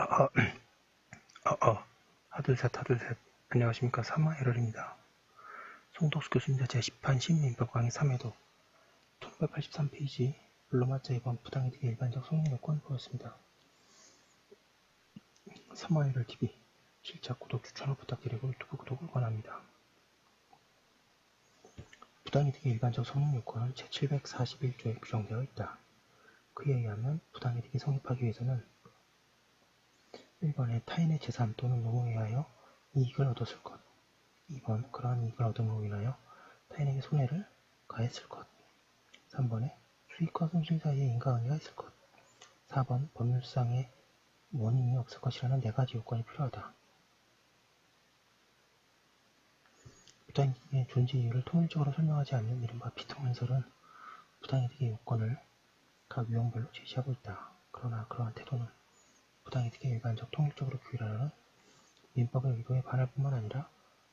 어, 어, 어, 어, 하둘셋, 하둘셋. 안녕하십니까. 사마에럴입니다. 송덕수 교수입니다. 제10판 신민법 강의 3회도 1583페이지 블로마자 2번 부당이득의 일반적 성능 요건 보였습니다. 사마에럴 TV 실착 구독 추천을 부탁드리고 유튜브 구독을 권합니다. 부당이득의 일반적 성능 요건은 제741조에 규정되어 있다. 그에 의하면 부당이득이 성립하기 위해서는 1번에 타인의 재산 또는 노무에 하여 이익을 얻었을 것 2번 그러한 이익을 얻음으로 인하여 타인에게 손해를 가했을 것 3번에 수익과 손실 사이에 인과관계가 있을 것 4번 법률상의 원인이 없을 것이라는 네 가지 요건이 필요하다. 부당이득의 존재 이유를 통일적으로 설명하지 않는 이른바 비통문설은 부당이득의 요건을 각 유형별로 제시하고 있다. 그러나 그러한 태도는 부당이득의 일반적 통일적으로 규율하는 민법의 의도에 반할 뿐만 아니라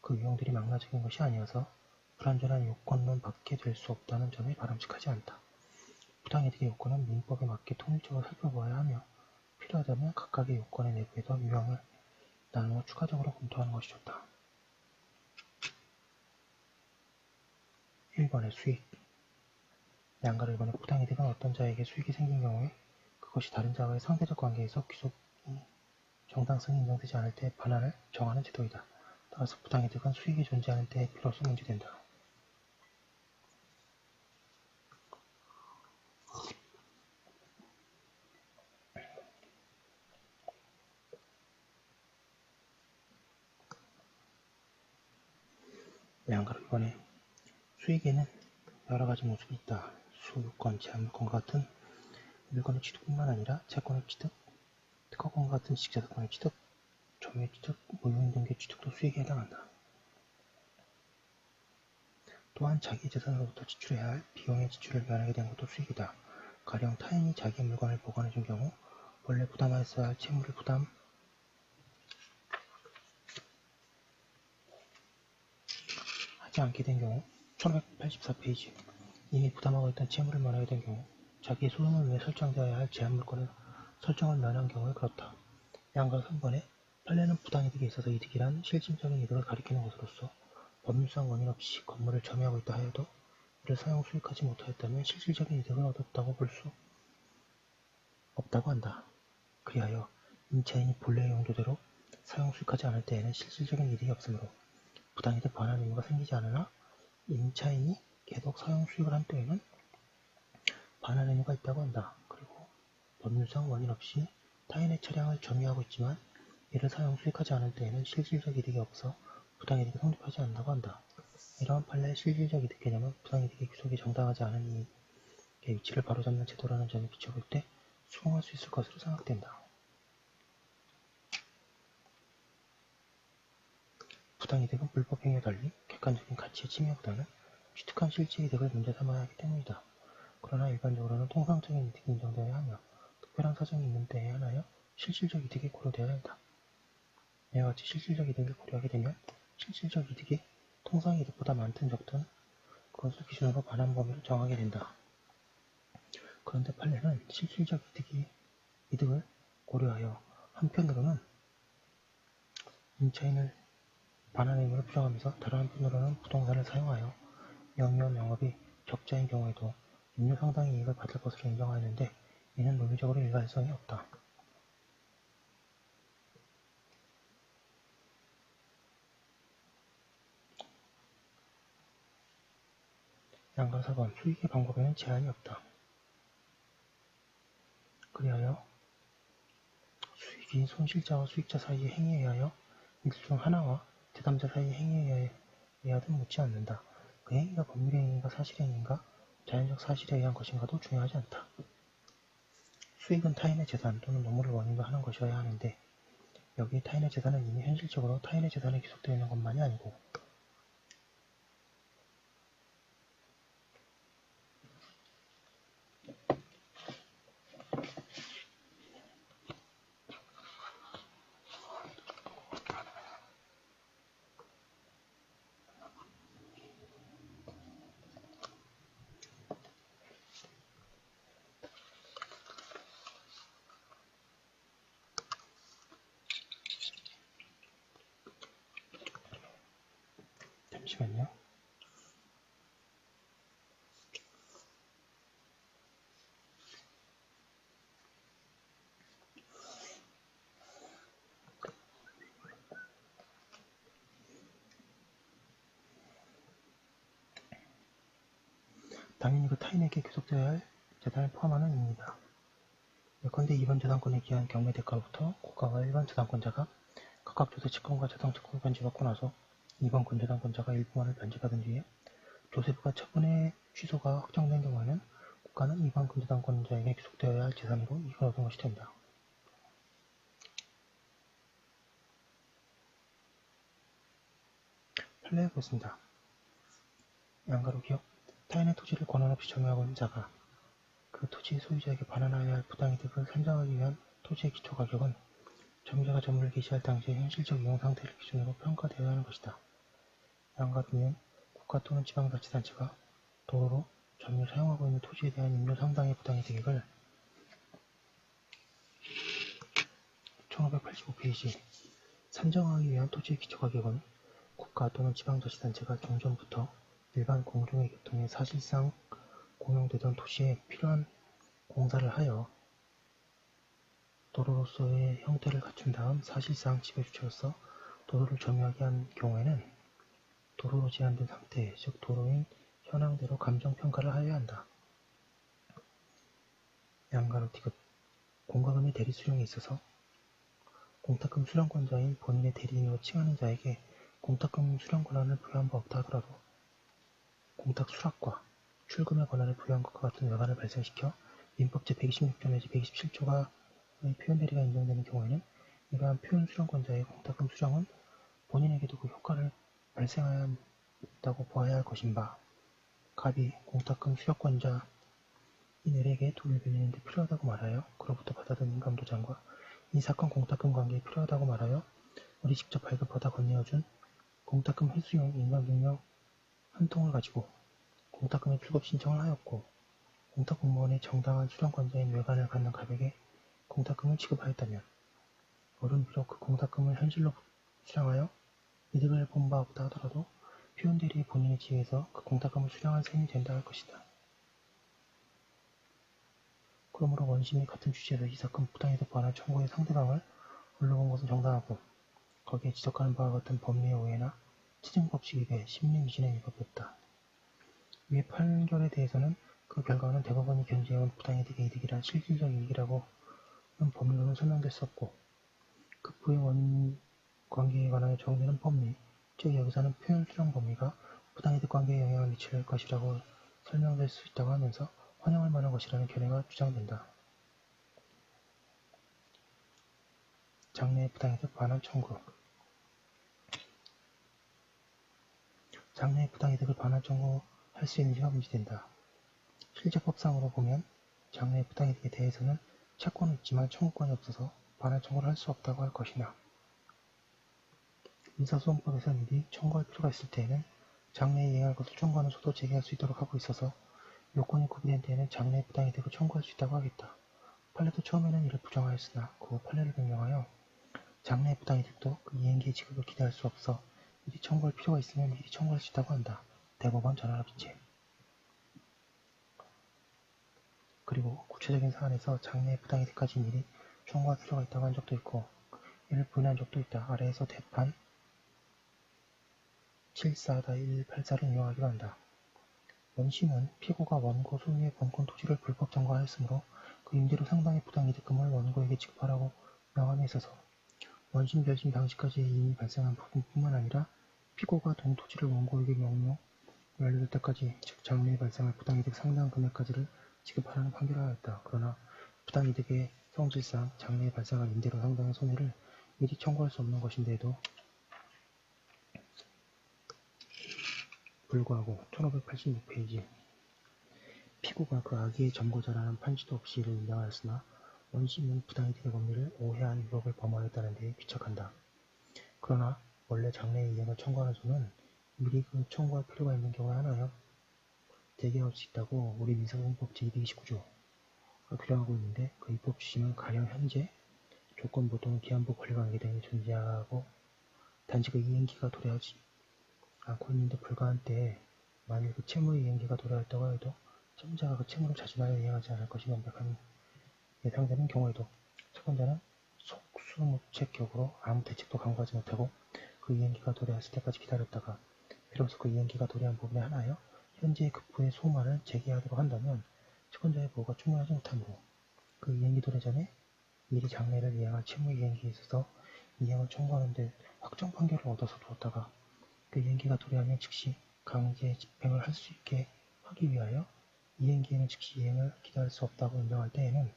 그 유형들이 망라적인 것이 아니어서 불완전한 요건론 받게 될 수 없다는 점에 바람직하지 않다. 부당이득의 요건은 민법에 맞게 통일적으로 살펴보아야 하며 필요하다면 각각의 요건의 내부에도 유형을 나누어 추가적으로 검토하는 것이 좋다. 1번의 수익 양가 1번의 부당이득은 어떤 자에게 수익이 생긴 경우에 그것이 다른 자와의 상대적 관계에서 귀속이 정당성이 인정되지 않을 때 반환을 정하는 제도이다. 따라서 부당이득은 수익이 존재하는 때에 비로소 문제된다. 양가로 이번에 수익에는 여러 가지 모습이 있다. 수유권, 제한물권과 같은 물건의 취득뿐만 아니라 채권의 취득, 특허권 같은 지식자산권의 취득, 점유의 취득, 무효인 등의 취득도 수익에 해당한다. 또한 자기 재산으로부터 지출해야 할 비용의 지출을 면하게 된 것도 수익이다. 가령 타인이 자기 물건을 보관해 준 경우 원래 부담하였어야 할 채무를 부담 하지 않게 된 경우 1584페이지 이미 부담하고 있던 채무를 면하게 된 경우 자기의 소용을 위해 설정되어야 할 제한물건을 설정을 면한 경우에 그렇다. 양과 3번에 판례는 부당이득에 있어서 이득이란 실질적인 이득을 가리키는 것으로서 법률상 원인 없이 건물을 점유하고 있다 하여도 이를 사용 수익하지 못하였다면 실질적인 이득을 얻었다고 볼 수 없다고 한다. 그리하여 임차인이 본래의 용도대로 사용 수익하지 않을 때에는 실질적인 이득이 없으므로 부당이득 반환 의무가 생기지 않으나 임차인이 계속 사용 수익을 한 때에는 반환 의무가 있다고 한다. 그리고 법률상 원인 없이 타인의 차량을 점유하고 있지만 이를 사용 수익하지 않을 때에는 실질적 이득이 없어 부당이득이 성립하지 않는다고 한다. 이러한 판례의 실질적 이득 개념은 부당이득의 규속이 정당하지 않은 이익의 위치를 바로잡는 제도라는 점에 비춰볼 때 수긍할 수 있을 것으로 생각된다. 부당이득은 불법행위와 달리 객관적인 가치의 침해보다는 취득한 실제 이득을 문제 삼아야 하기 때문이다. 그러나 일반적으로는 통상적인 이득이 인정되어야 하며 특별한 사정이 있는 때에 하나여 실질적 이득이 고려되어야 한다. 이와 같이 실질적 이득을 고려하게 되면 실질적 이득이 통상 이득보다 많든 적든 그것을 기준으로 반환 범위를 정하게 된다. 그런데 판례는 실질적 이득이 이득을 고려하여 한편으로는 임차인을 반환 의무를 부정하면서 다른 한편으로는 부동산을 사용하여 영유한 영업이 적자인 경우에도 임료 상당의 이익을 받을 것으로 인정하였는데 이는 논리적으로 일관성이 없다. 양가 4번 수익의 방법에는 제한이 없다. 그리하여 수익이 손실자와 수익자 사이의 행위에 의하여 이들 중 하나와 대담자 사이의 행위에 의하든 묻지 않는다. 그 행위가 법률의 행위인가 사실의 행위인가 자연적 사실에 의한 것인가도 중요하지 않다. 수익은 타인의 재산 또는 노무를 원인으로 하는 것이어야 하는데 여기 타인의 재산은 이미 현실적으로 타인의 재산에 기속되어 있는 것만이 아니고 잠시만요. 당연히 그 타인에게 귀속되어야 할 재단을 포함하는 의미입니다. 예컨대 2번 재단권에 기한 경매 대가로부터 국가가 1번 재단권자가 각각 조세 채권과 자동 채권을 변제받고 나서 2번 권재단권자가 일부만을 변제받은 뒤에 조세부가 처분의 취소가 확정된 경우에는 국가는 2번 권재단권자에게 귀속되어야 할 재산으로 이익을 얻은 것이 된다. 판례해 보겠습니다. 양가로 기업 타인의 토지를 권한 없이 점유하고 있는 자가 그 토지의 소유자에게 반환하여야 할 부당이득을 산정하기 위한 토지의 기초가격은 점유자가 점유를 개시할 당시의 현실적 이용 상태를 기준으로 평가되어야 하는 것이다. 양과 같으면 국가 또는 지방자치단체가 도로로 점유 사용하고 있는 토지에 대한 임료 상당의 부당이득액을 1585페이지 산정하기 위한 토지의 기초가격은 국가 또는 지방자치단체가 경전부터 일반 공중의 교통에 사실상 공용되던 도시에 필요한 공사를 하여 도로로서의 형태를 갖춘 다음 사실상 지배주체로서 도로를 점유하게 한 경우에는 도로로 제한된 상태, 즉 도로인 현황대로 감정평가를 하여야 한다. 양가로 디귿 공과금의 대리 수령에 있어서 공탁금 수령권자인 본인의 대리인으로 칭하는 자에게 공탁금 수령 권한을 부여한 바 없다 하더라도 공탁 수락과 출금의 권한을 부여한 것과 같은 외관을 발생시켜 민법 제126조 내지 127조가 표현 대리가 인정되는 경우에는 이러한 표현 수령권자의 공탁금 수령은 본인에게도 그 효과를 발생하였다고 보아야 할 것인가. 갑이 공탁금 수령권자 이내에게 돈을 빌리는 데 필요하다고 말하여 그로부터 받아든 인감도장과 이 사건 공탁금 관계에 필요하다고 말하여 우리 직접 발급하다 건네어준 공탁금 회수용 인감증명 한 통을 가지고 공탁금의 출급 신청을 하였고 공탁 공무원의 정당한 수령권자인 외관을 갖는 가백에 공탁금을 지급하였다면 어른 비록 그 공탁금을 현실로 수령하여 이득을 본 바 없다 하더라도 표현대리의 본인의 지위에서 그 공탁금을 수령한 셈이 된다 할 것이다. 그러므로 원심이 같은 주제에서 이 사건 부당이득 반환 청구의 상대방을 올려본 것은 정당하고 거기에 지적하는 바와 같은 법리의 오해나 치증법칙에 대해 심리미진의 위법이 없다. 위의 판결에 대해서는 그 결과는 대법원이 견지해온 부당이득의 이득이란 실질적 이익이라고는 법리로는 설명될 수 없고 급부의 원인 관계에 관하여 정되는 법리, 즉 여기서는 표현 수령 범위가 부당이득 관계에 영향을 미칠 것이라고 설명될 수 있다고 하면서 환영할 만한 것이라는 견해가 주장된다. 장래의 부당이득 반환 청구 장래의 부당이득을 반환 청구할 수 있는지가 문제된다. 실제법상으로 보면 장래의 부당이득에 대해서는 채권은 있지만 청구권이 없어서 반환 청구를 할 수 없다고 할 것이나 민사소송법에서 미리 청구할 필요가 있을 때에는 장래에 이행할 것을 청구하면서도 제기할 수 있도록 하고 있어서 요건이 구비된 때에는 장래의 부당이득을 청구할 수 있다고 하겠다. 판례도 처음에는 이를 부정하였으나 그후 판례를 변경하여 장래의 부당이득도 그 이행기의 지급을 기대할 수 없어 미리 청구할 필요가 있으면 미리 청구할 수 있다고 한다. 대법원 전환합의체 그리고 구체적인 사안에서 장래의 부당이득까지 미리 청구할 필요가 있다고 한 적도 있고 이를 부인한 적도 있다. 아래에서 대판 74-184를 인용하기로 한다. 원심은 피고가 원고 소유의 본권 토지를 불법 점거하였으므로 그 임대료 상당의 부당이득금을 원고에게 지급하라고 명함에 있어서 원심 결심 당시까지 이미 발생한 부분뿐만 아니라 피고가 동 토지를 원고에게 명령 완료될 때까지 즉 장래에 발생할 부당이득 상당 금액까지를 지급하라는 판결을 하였다. 그러나 부당이득의 성질상 장래에 발생할 임대료 상당의 손해를 미리 청구할 수 없는 것인데도 불구하고 1586페이지 피고가 그 악의의 점거자라는 판시도 없이 이를 인정하였으나 원심은 부당이득의 법리를 오해한 위법을 범하였다는 데에 귀척한다. 그러나 원래 장래의 이행을 청구하는 수는 미리 그 청구할 필요가 있는 경우에 하나여 대개할 수 있다고 우리 민사공법 제229조가 규정하고 있는데 그 입법 취지는 가령 현재 조건부 또는 기한부 권리관계 등이 존재하고 단지 그 이행기가 도래하지 않고 있는데 불과한 때에 만일 그 채무의 이행기가 도래하였다고 해도 채무자가 그 채무를 자진하여 이행하지 않을 것이 명백한 예상되는 경우에도 채권자는 속수무책격으로 아무 대책도 강구하지 못하고 그 이행기가 도래했을 때까지 기다렸다가 비로소 그 이행기가 도래한 부분에 하나여 현재의 급부의 소만을 제기하도록 한다면 채권자의 보호가 충분하지 못하므로 그 이행기 도래 전에 미리 장래를 이행할 채무 이행기에 있어서 이행을 청구하는 데 확정 판결을 얻어서 두었다가 그 이행기가 도래하면 즉시 강제 집행을 할 수 있게 하기 위하여 이행기에는 즉시 이행을 기다릴 수 없다고 인정할 때에는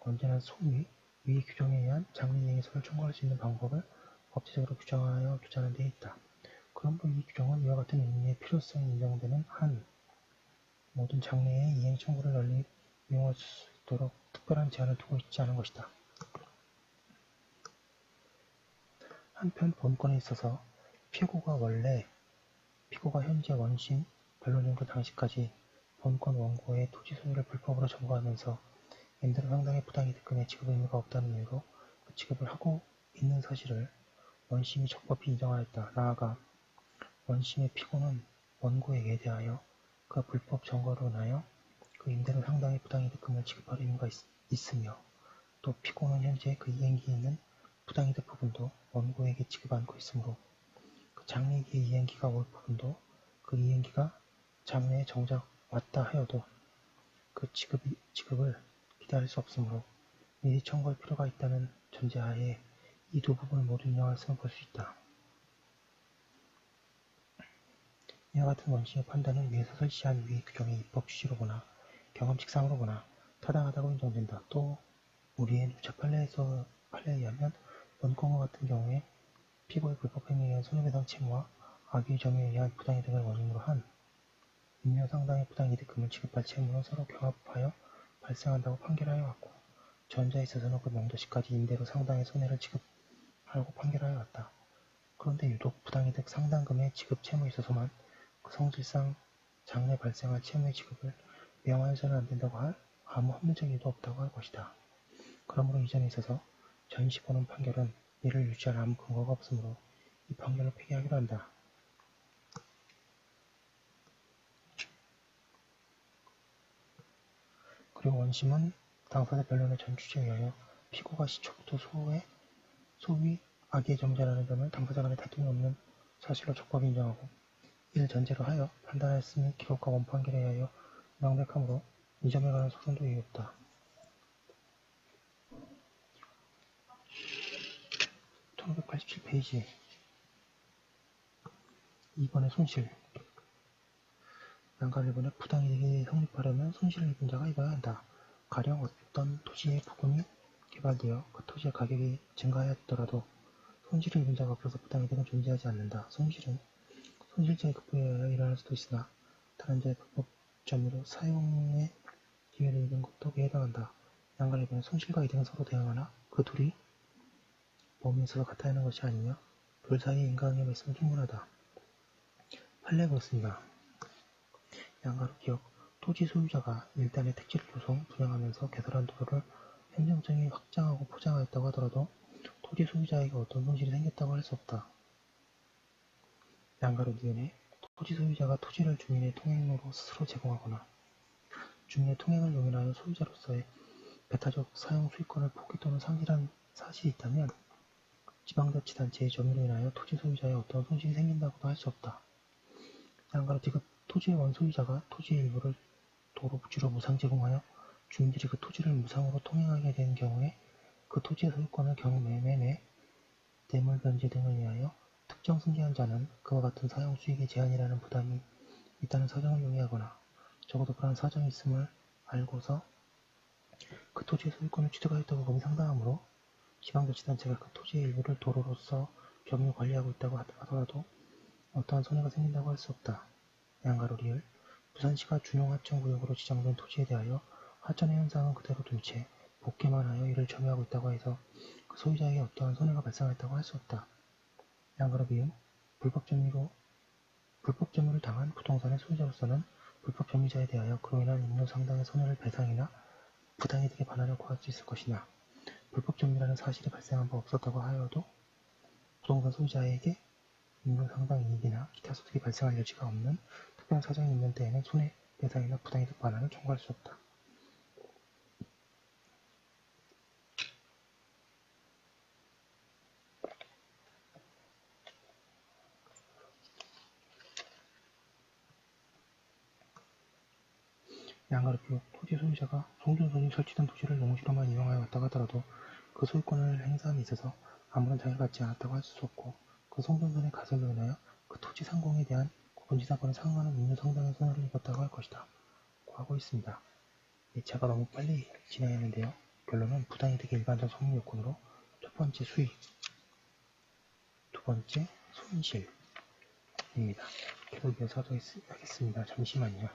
언제나 소위 위 규정에 의한 장래 이행에서를 청구할 수 있는 방법을 법제적으로 규정하여 두자는 데 있다. 그러므로 이 규정은 이와 같은 의미의 필요성이 인정되는 한 모든 장래의 이행 청구를 널리 이용할 수 있도록 특별한 제한을 두고 있지 않은 것이다. 한편 본건에 있어서 피고가 원래 피고가 현재 원심 변론인그 당시까지 본건 원고의 토지 소유를 불법으로 점거하면서 임대료 상당의 부당이 득금의 지급 의무가 없다는 이유로 그 지급을 하고 있는 사실을 원심이 적법히 인정하였다. 나아가 원심의 피고는 원고에게 대하여 그 불법 점거로 인하여 그 임대료 상당의 부당이 득금을 지급할 의무가 있, 으며또 피고는 현재 그 이행기에 있는 부당이득 부분도 원고에게 지급 않고 있으므로 그 장래기의 이행기가 올 부분도 그 이행기가 장래에 정작 왔다 하여도 그 지급, 지급을 기다릴 수 없으므로 미리 청구할 필요가 있다는 전제하에 이 두 부분을 모두 인정할 수는 볼수 있다. 이와 같은 원칙의 판단은 위에서 설치한 위 규정의 입법 취지로 보나 경험칙상으로 보나 타당하다고 인정된다. 또 우리의 누차 판례에서 판례에 의하면 원공과 같은 경우에 피고의 불법 행위에 의한 손해배상 채무와 악의 점에 의한 부당이득을 원인으로 한 인명 상당의 부당이득금을 지급할 채무는 서로 경합하여 발생한다고 판결하여 왔고 전자에 있어서는 그 명도시까지 임대로 상당의 손해를 지급하고 판결하여 왔다. 그런데 유독 부당이득 상당금의 지급 채무에 있어서만 그 성질상 장래 발생할 채무의 지급을 명하여서는 안 된다고 할 아무 합리적 이유도 없다고 할 것이다. 그러므로 이전에 있어서 전시 보는 판결은 이를 유지할 아무 근거가 없으므로 이 판결을 폐기하기로 한다. 그리고 원심은 당사자 변론의 전 취지에 의하여 피고가 시초부터 소의, 소위 악의 점자라는 점을 당사자 간에 다툼이 없는 사실로 적법히 인정하고 이를 전제로 하여 판단하였으니 기록과 원판결에 의하여 명백하므로 이 점에 관한 소송도 이유 없다. 페이지 2번의 손실 양가 일본의 부당이익이 성립하려면 손실을 입은 자가 입어야 한다. 가령 어떤 토지의 부분이 개발되어 그 토지의 가격이 증가하였더라도 손실을 입은 자가 없어서 부당이익은 존재하지 않는다. 손실은 손실자의 극복에 의하여 일어날 수도 있으나 다른 자의 점유로 사용의 기회를 잃은 것도 해당한다. 양가 일본의 손실과 이득은 서로 대응하나 그 둘이 몸에 있어서 같아 하는 것이 아니며 둘 사이에 인과응협이 있으면 충분하다. 판례 그렇습니다. 양가로 기억, 토지 소유자가 일단의 택지를 조성, 분양하면서 개설한 도로를 행정청이 확장하고 포장하였다고 하더라도 토지 소유자에게 어떤 손실이 생겼다고 할 수 없다. 양가로 니은에 토지 소유자가 토지를 주민의 통행로로 스스로 제공하거나 주민의 통행을 용인하여 소유자로서의 배타적 사용 수익권을 포기 또는 상실한 사실이 있다면 지방자치단체의 점유로 인하여 토지 소유자의 어떤 손실이 생긴다고도 할 수 없다. 양가로 디귿 토지의 원소유자가 토지의 일부를 도로 부지로 무상 제공하여 주민들이 그 토지를 무상으로 통행하게 된 경우에 그 토지의 소유권을 경매매, 뇌물 변제 등을 위하여 특정 승계한 자는 그와 같은 사용 수익의 제한이라는 부담이 있다는 사정을 용이하거나 적어도 그러한 사정이 있음을 알고서 그 토지의 소유권을 취득하였다고 범위 상당하므로 지방자치단체가 그 토지의 일부를 도로로서 경유 관리하고 있다고 하더라도 어떠한 손해가 생긴다고 할 수 없다. 양가로 리을 부산시가 준용하천구역으로 지정된 토지에 대하여 하천의 현상은 그대로 둔 채 복귀만 하여 이를 점유하고 있다고 해서 그 소유자에게 어떠한 손해가 발생했다고 할 수 없다. 양가로 비음 불법 점유로 불법 점유를 당한 부동산의 소유자로서는 불법 점유자에 대하여 그로 인한 인류 상당의 손해를 배상이나 부당이득에 반하려 구할 수 있을 것이나 불법 점유라는 사실이 발생한 바 없었다고 하여도 부동산 소유자에게 인도 상당 이익이나 기타 소득이 발생할 여지가 없는 특별한 사정이 있는 때에는 손해배상이나 부당이득 반환을 청구할 수 없다. 양가르표 토지 소유자가 송준선이 설치된 도시를 농지로만 이용하여 왔다고 하더라도 그 소유권을 행사함에 있어서 아무런 장애를 받지 않았다고 할 수 없고 그 송준선의 가설로 인하여 그 토지 상공에 대한 구분지상권에 상관한 인유 상당의 손해를 입었다고 할 것이다. 고 하고 있습니다. 이 차가 너무 빨리 진행했는데요. 결론은 부당이득의 일반적 성립 요건으로 첫 번째 수익, 두 번째 손실입니다. 계속 이어서 하겠습니다. 잠시만요.